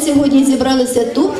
сьогодні зібралися тут,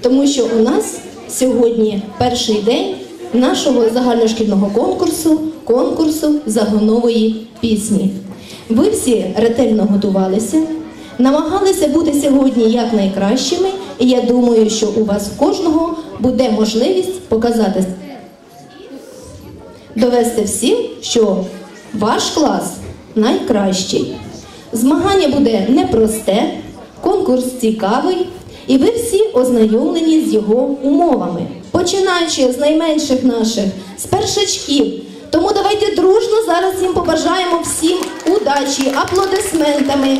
тому що у нас сьогодні перший день нашого загальношкільного конкурсу, конкурсу загонової пісні. Ви всі ретельно готувалися, намагалися бути сьогодні якнайкращими, і я думаю, що у вас кожного буде можливість показати довести всім, що ваш клас найкращий. Змагання буде непросте, конкурс цікавий, і ви всі ознайомлені з його умовами, починаючи з найменших наших, з першачків. Тому давайте дружно зараз їм побажаємо всім удачі, аплодисментами.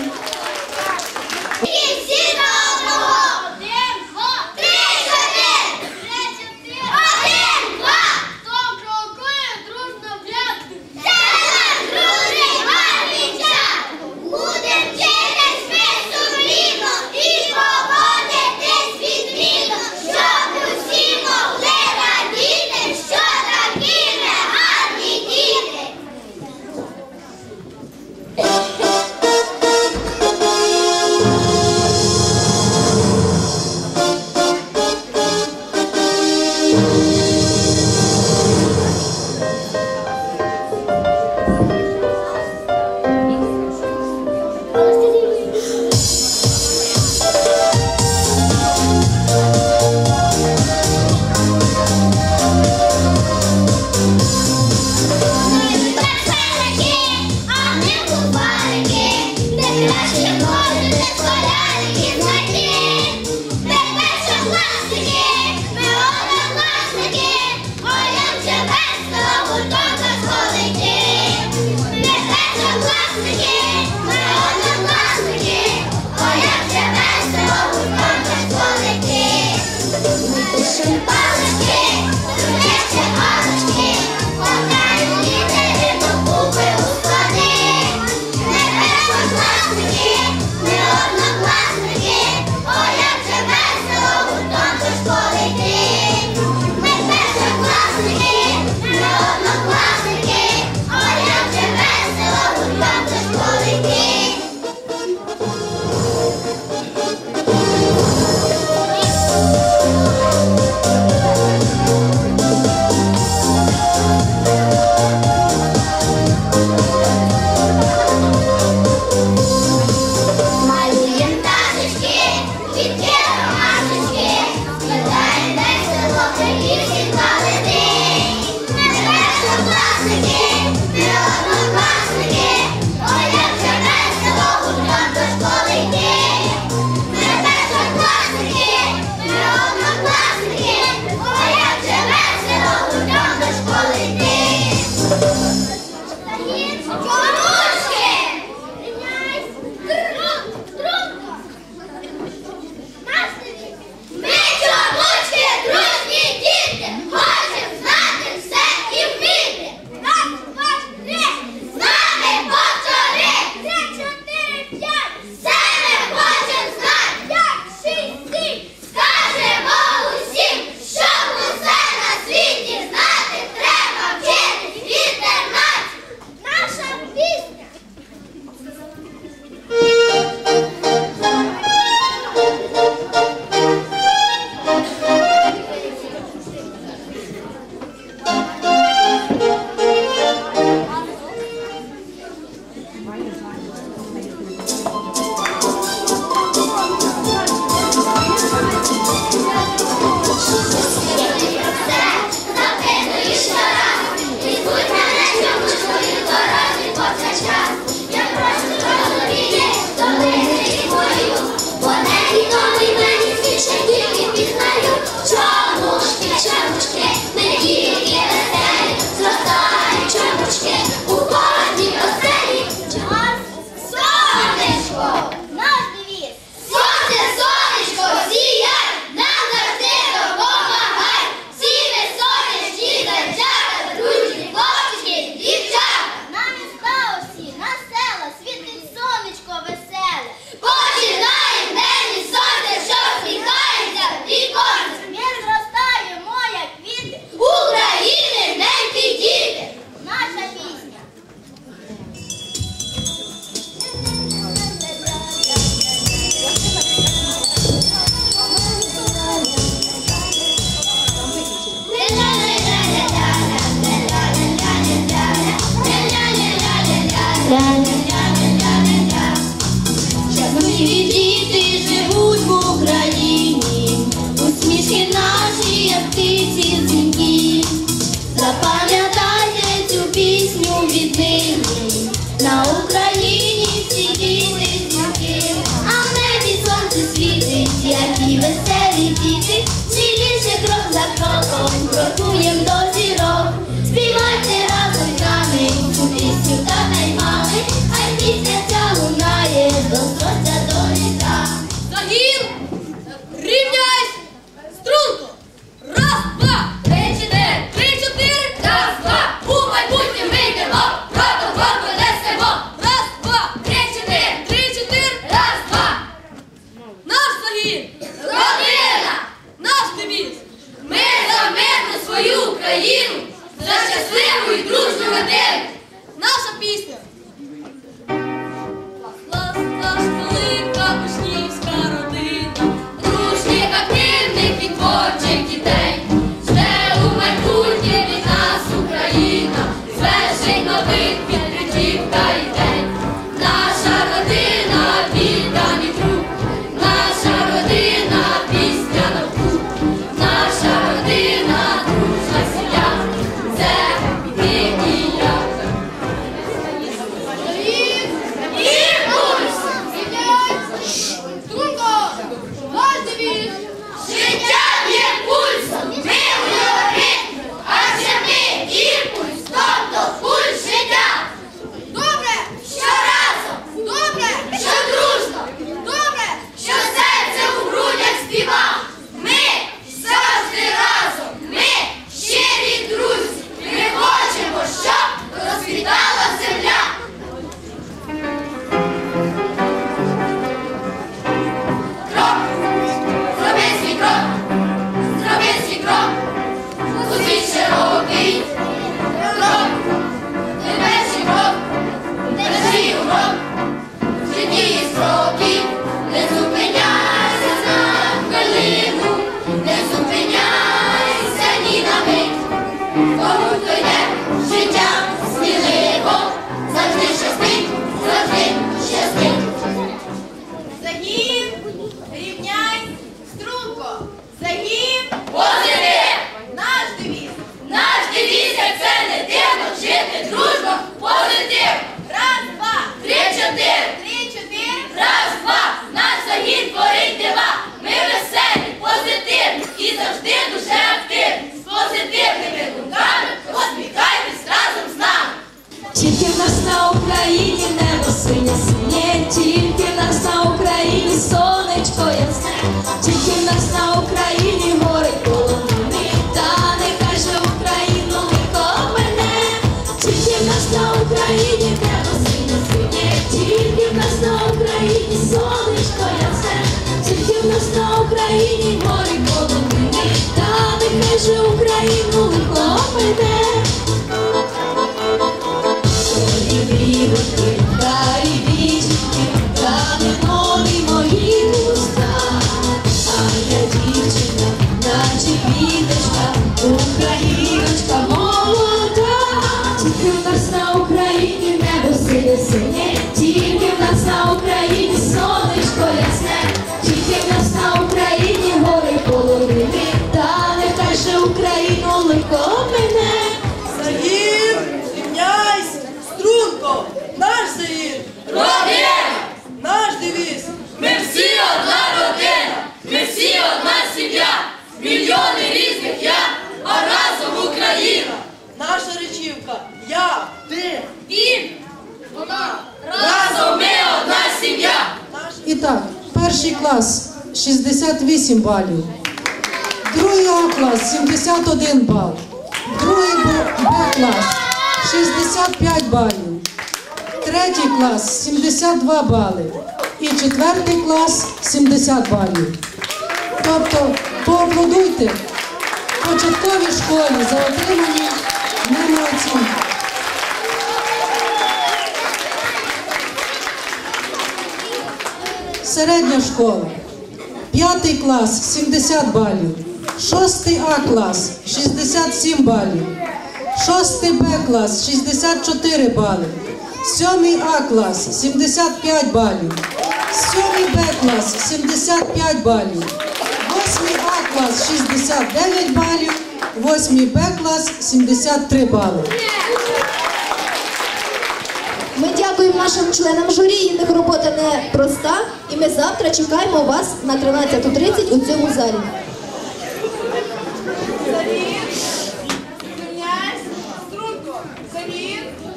It's клас 68 балів, другий А клас 71 бал, другий Б клас 65 балів, третій клас 72 бали. І четвертий клас 70 балів. Тобто поаплодуйте. Початковій школі за отримані ними оцінки. Середня школа. П'ятий клас 70 балів. Шостий А клас 67 балів. Шостий Б клас 64 бали. Сьомий А клас 75 балів. Сьомий Б клас 75 балів. Восьмий А клас 69 балів. Восьмий Б клас 73 бали. Ми дякуємо нашим членам журі. Їхня робота не проста. Ми завтра чекаємо вас на 13.30 у цьому залі.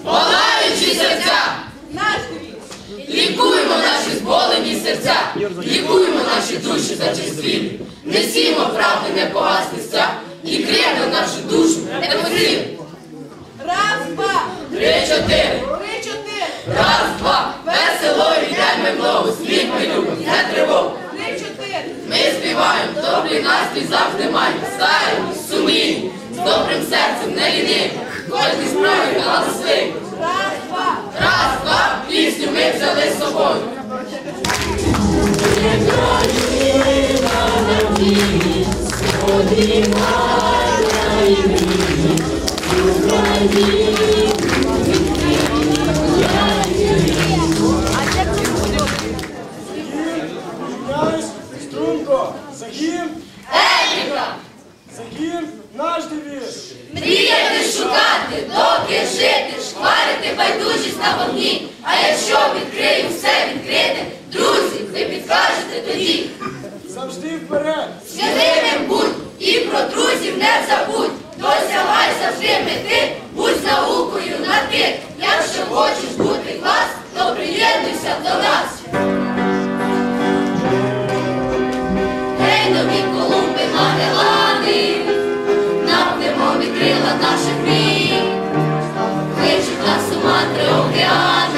Палаючі серця, лікуємо наші зболені серця, лікуємо наші душі зачислілі, несімо правди непогасниця і кривду нашу душу! Не потрібно. Раз, два, Три, чотири. три, чотири, Раз, два, в слід ми любимо, не тривогу. три, чотири. Ми співаємо, добрий настрій завжди маємо, стаємо, сумлінні, з добрим серцем, не ліниві, кожній справі галасливі. Раз, два. Пісню ми взяли з собою. Князь, шукати, доки жити, шкварити байдужість на вогні. А якщо відкрию все відкрите, друзі, ви підкажете тоді. Завжди вперед. Святим будь і про друзів не забудь. Досягай завжди мети, будь наукою на ти. Якщо хочеш бути клас, то приєднуйся до нас. Mandrugyan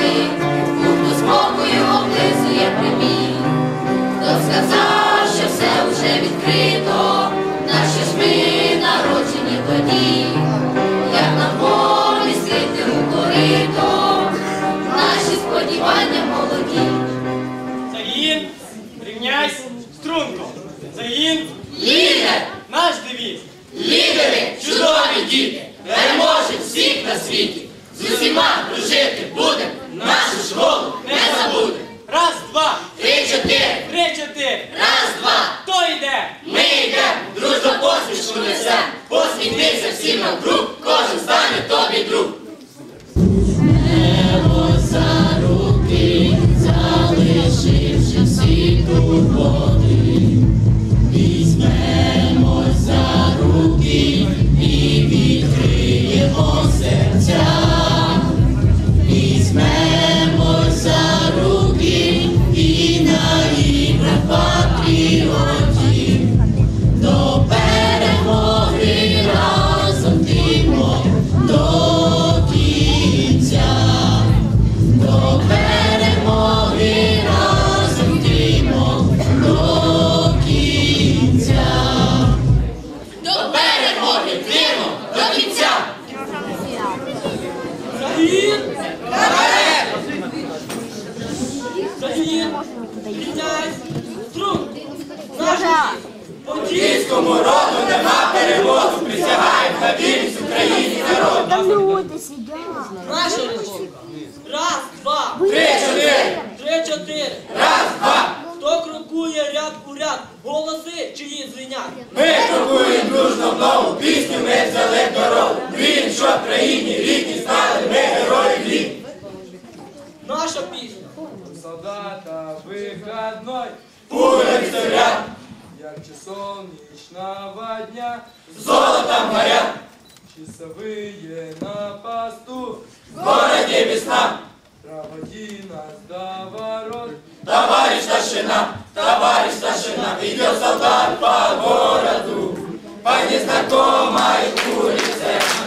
Računa sam, posljednji mjesec imam grup, kožem stanje to Голоси чиї звенять? Ми крокуємо дружно в нову пісню, ми взяли дорогу. Він, що країні рідні стали, ми герої літ. Наша пісня. Солдата выходной, Вулиці ряд, ярче солнечного дня, золотом горят, часовые на посту, в городі весна. проводи нас до ворот. Товарищ старшина, товарищ старшина, идет солдат по городу, по незнакомой улице.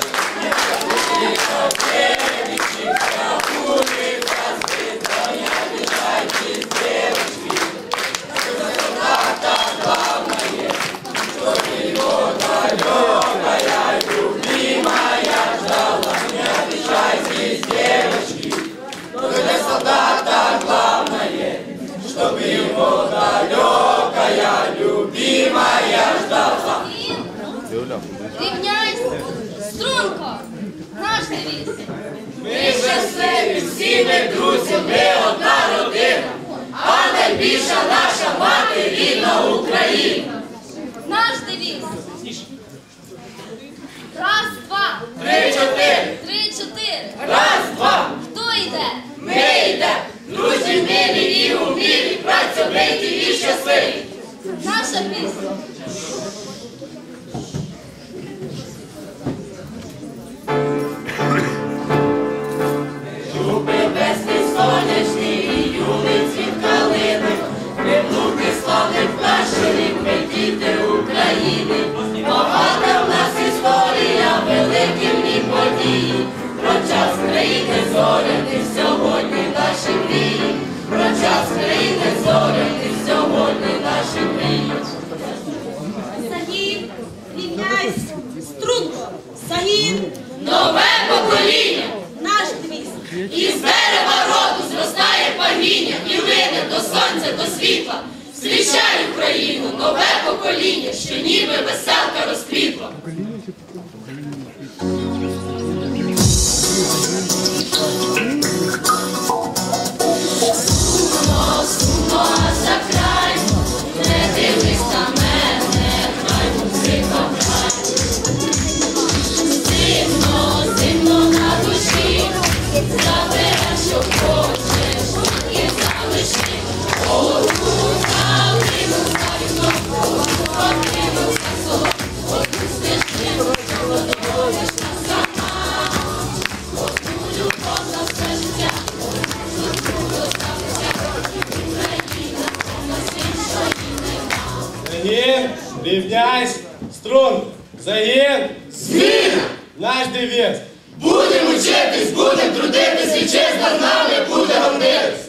Наш девіз. Будемо вчитись, будемо трудитись, вітчизна з нами буде гордитись.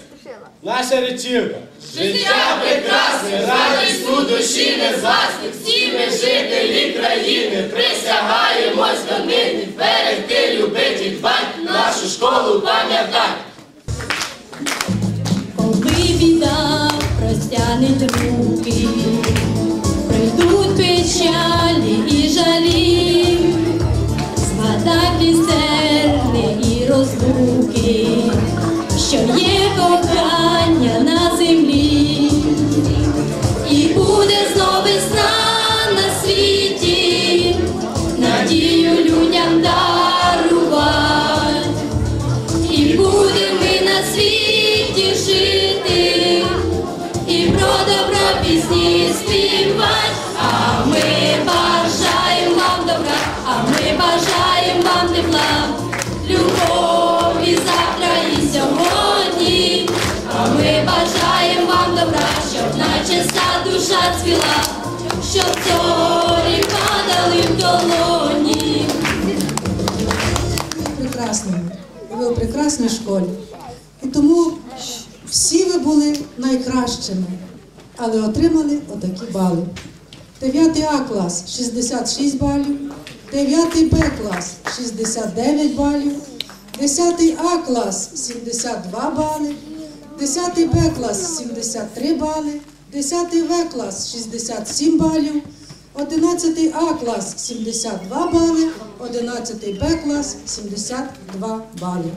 Наша речівка. Життя прекрасне, радість у душі не згасне. Всі ми жителі країни, присягаємось до нині, берегти, любити, і дбать, нашу школу пам'ятай. Коли біда простягнеть руки, ви у прекрасній школі. І тому всі ви були найкращими, але отримали отакі бали. 9 А клас 66 балів, 9 Б клас 69 балів, 10 А клас 72 бали, 10 Б клас 73 бали, 10 В клас 67 балів, 11 А клас 72 бали, 11 Б клас 72 бали.